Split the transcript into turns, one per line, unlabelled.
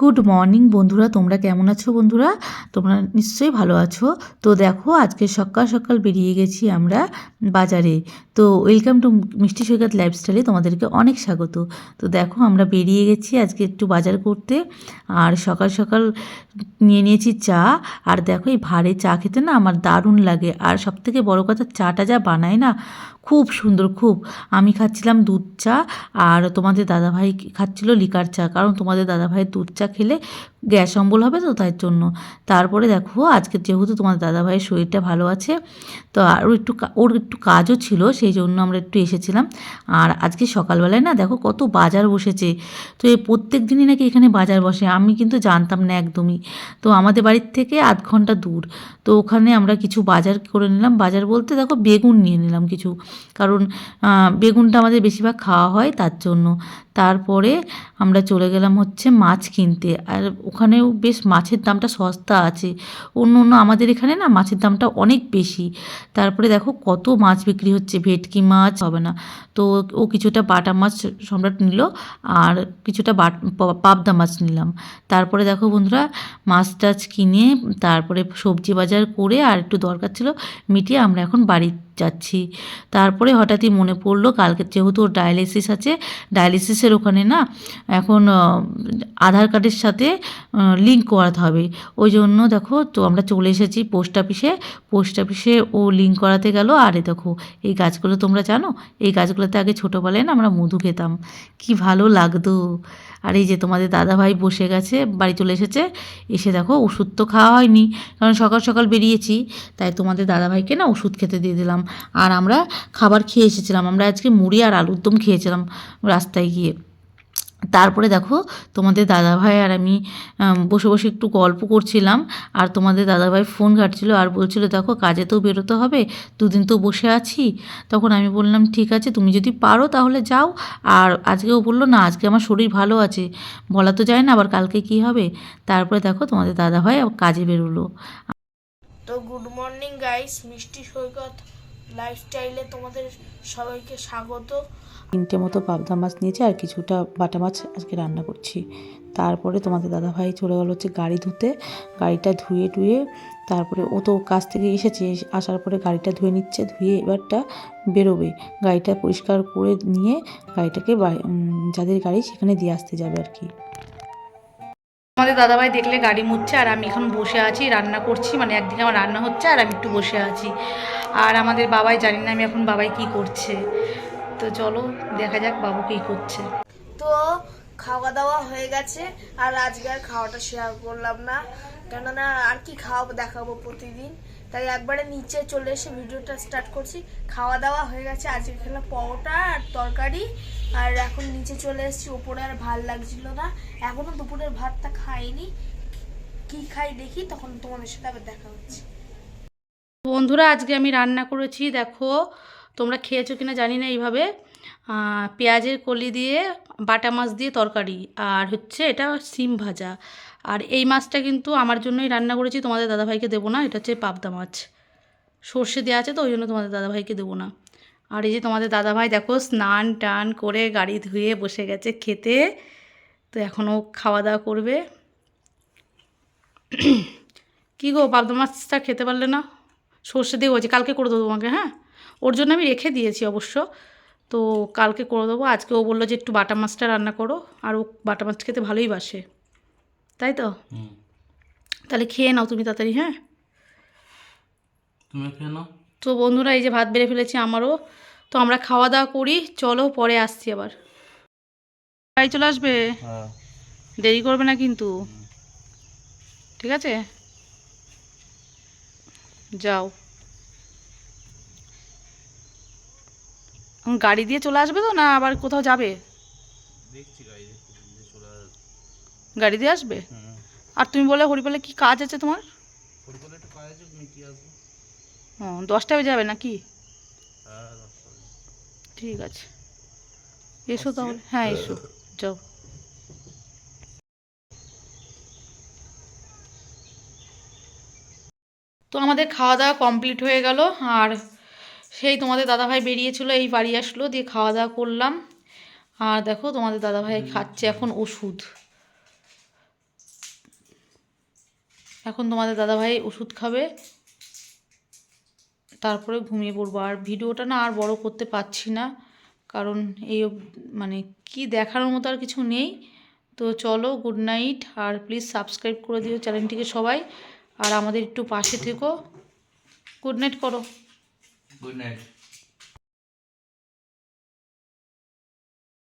Good morning বন্ধুরা। তোমরা কেমন আছো বন্ধুরা? তোমরা নিশ্চয়ই ভালো আছো। তো দেখো, আজকে সকাল সকাল বেরিয়ে গেছি আমরা বাজারে। তো ওয়েলকাম টু মিষ্টি সৈকত লাইফস্টাইলে তোমাদেরকে অনেক স্বাগত। তো দেখো, আমরা বেরিয়ে গেছি আজকে একটু বাজার করতে। আর সকাল সকাল নিয়ে নিয়েছি চা। আর দেখো এই ভারে চা খেতে না আমার দারুণ লাগে। আর সব থেকে বড়ো কথা চাটা যা বানায় না, খুব সুন্দর, খুব। আমি খাচ্ছিলাম দুধ চা, আর তোমাদের দাদাভাই খাচ্ছিল লিকার চা। কারণ তোমাদের দাদাভাইয়ের দুধ চা খেলে গ্যাস অম্বল হবে তো তার জন্য। তারপরে দেখো, আজকে যেহেতু তোমাদের দাদাভাইয়ের শরীরটা ভালো আছে, তো আরও একটু ওর একটু কাজও ছিল, সেই জন্য আমরা একটু এসেছিলাম। আর আজকে সকালবেলায় না দেখো কত বাজার বসেছে। তো এই প্রত্যেক দিনই নাকি এখানে বাজার বসে, আমি কিন্তু জানতাম না একদমই। তো আমাদের বাড়ির থেকে আধ ঘণ্টা দূর। তো ওখানে আমরা কিছু বাজার করে নিলাম। বাজার বলতে দেখো বেগুন নিয়ে নিলাম কিছু। কারণ বেগুনটা আমাদের বেশিরভাগ খাওয়া হয় তার জন্য। তারপরে আমরা চলে গেলাম হচ্ছে মাছ কিনতে। আর ওখানেও বেশ মাছের দামটা সস্তা আছে। অন্য অন্য আমাদের এখানে না মাছের দামটা অনেক বেশি। তারপরে দেখো কত মাছ বিক্রি হচ্ছে, ভেটকি মাছ হবে না। তো ও কিছুটা বাটা মাছ সম্রাট নিল আর কিছুটা বাট, পাবদা মাছ নিলাম। তারপরে দেখো বন্ধুরা মাছ টাছ কিনে তারপরে সবজি বাজার করে আর একটু দরকার ছিল মিটিয়ে আমরা এখন বাড়ি যাচ্ছি। তারপরে হঠাৎই মনে পড়ল, কালকে যেহেতু ডায়ালিসিস আছে ডায়ালিসিসের ওখানে না এখন আধার কার্ডের সাথে লিঙ্ক করাতে হবে। ওই জন্য দেখো, তো আমরা চলে এসেছি পোস্ট অফিসে পোস্ট অফিসে ও লিঙ্ক করাতে গেল। আরে দেখো, এই গাছগুলো তোমরা জানো? এই গাছগুলোতে আগে ছোটোবেলায় না আমরা মধু খেতাম। কি ভালো লাগতো। আর এই যে তোমাদের দাদাভাই বসে গেছে, বাড়ি চলে এসেছে, এসে দেখো ওষুধ তো খাওয়া হয়নি। কারণ সকাল সকাল বেরিয়েছি, তাই তোমাদের দাদাভাইকে না ওষুধ খেতে দিয়ে দিলাম। আর আমরা খাবার খেয়ে এসেছিলাম। আমরা আজকে মুড়ি আর আলুর দম খেয়েছিলাম রাস্তায় গিয়ে। তারপরে দেখো, তোমাদের দাদাভাই আর আমি বসে বসে একটু গল্প করছিলাম, আর তোমাদের দাদাভাই ফোন ঘাটছিল আর বলছিল, দেখো, কাজে তো বেরোতে হবে, দুদিন তো বসে আছি। তখন আমি বললাম, ঠিক আছে, তুমি যদি পারো তাহলে যাও। আর আজকেও বলল, না, আজকে আমার শরীর ভালো আছে, বলা তো যায় না আবার কালকে কি হবে? তারপরে দেখো, তোমাদের দাদাভাই কাজে বেরোলো।
তো গুড মর্নিং গাইস, মিষ্টি সৈকত। লাইফস্টাইলে তোমাদের সবাইকে স্বাগত।
তিনটে মতো পাবদা মাছ নিয়েছি আর কিছুটা বাটা মাছ আজকে রান্না করছি। তারপরে তোমাদের দাদাভাই চলে গেলো হচ্ছে গাড়ি ধুতে। গাড়িটা ধুয়ে টুয়ে তারপরে ও তো কাছ থেকে এসেছে এসে- আসার পরে গাড়িটা ধুয়ে নিচ্ছে ধুয়ে এবারটা বেরোবে। গাড়িটা পরিষ্কার করে নিয়ে গাড়িটাকে যাদের গাড়ি সেখানে দিয়ে আসতে যাবে আর কি।
আমাদের দাদাভাই দেখলে গাড়ি মুছছে আর আমি এখন বসে আছি রান্না করছি মানে একদিকে আমার রান্না হচ্ছে আর আমি একটু বসে আছি। আর আমাদের বাবাই, জানি না আমি এখন বাবাই কি করছে। তো চলো, দেখা যাক বাবু কি করছে।
তো খাওয়া দাওয়া হয়ে গেছে, আর আজকে আর খাওয়াটা শেয়ার করলাম না। কেননা আর কি খাওয়াবো, দেখাবো প্রতিদিন। তাই একবারে নিচে চলে এসে ভিডিওটা স্টার্ট করছি। খাওয়া দাওয়া হয়ে গেছে, আজকে খেলাম পরোটা আর তরকারি। আর এখন নিচে চলে এসেছি, ওপরে আর ভালো লাগছিল না। এখনও দুপুরের ভাতটা খাইনি। কি খাই দেখি, তখন তোমাদের সাথে আবার দেখা হচ্ছে।
বন্ধুরা, আজকে আমি রান্না করেছি, দেখো, তোমরা খেয়েছো কিনা জানি না এইভাবে। পেঁয়াজের কলি দিয়ে, বাটা মাছ দিয়ে তরকারি, আর হচ্ছে এটা সিম ভাজা। আর এই মাছটা কিন্তু আমার জন্যই রান্না করেছি, তোমাদের দাদাভাইকে দেবো না, এটা হচ্ছে পাবদা মাছ। সর্ষে দেওয়া আছে তো, ওই জন্য তোমাদের দাদাভাইকে দেবো না। আর এই যে তোমাদের দাদাভাই, দেখো, স্নান টান করে গাড়ি ধুয়ে বসে গেছে খেতে। তো এখনও খাওয়া দাওয়া করবে। কী গো, পাবদা মাছটা খেতে পারলে না? সর্ষে দিয়ে হয়েছে কালকে করে দেবো তোমাকে হ্যাঁ? ওর জন্য আমি রেখে দিয়েছি অবশ্য। তো কালকে করে দেবো। আজকে ও বলল যে একটু বাটা মাছটা রান্না করো আর ও বাটা মাছ খেতে ভালোই বাসে। তাই তো? তাহলে খেয়ে নাও তুমি তাড়াতাড়ি হ্যাঁ?
তুমি
তো বন্ধুরা এই যে ভাত বেড়ে ফেলেছি আমারও। তো আমরা খাওয়া দাওয়া করি চলো পরে আসছি আবার। বাড়ি চলে আসবে?
হ্যাঁ।
দেরি করবে না কিন্তু। ঠিক আছে? যাও। গাড়ি দিয়ে চলে আসবে তো না আবার কোথাও যাবে?
গাড়ি
দিয়ে আসবে। আর তুমি বলে হরিপালে কি কাজ আছে তোমার? ও দশটা বেজে যাবে নাকি?
হ্যাঁ
ঠিক আছে। এসো তাহলে। হ্যাঁ এসো। যাও। আমাদের খাওয়া দাওয়া কমপ্লিট হয়ে গেল। আর সেই তোমাদের দাদাভাই বেরিয়েছিল এই বাড়ি আসলো দিয়ে খাওয়া দাওয়া করলাম। আর দেখো তোমাদের দাদাভাই খাচ্ছে এখন ওষুধ। এখন তোমাদের দাদাভাই ওষুধ খাবে। তারপরে ঘুমিয়ে পড়ব। আর ভিডিওটা না আর বড় করতে পারছি না কারণ এই মানে কি দেখানোর মতো আর কিছু নেই। তো চলো গুড নাইট আর প্লিজ সাবস্ক্রাইব করে দিও চ্যানেলটিকে সবাই। আর আমাদের একটু পাশে থেকো। গুড নাইট করো।
Good night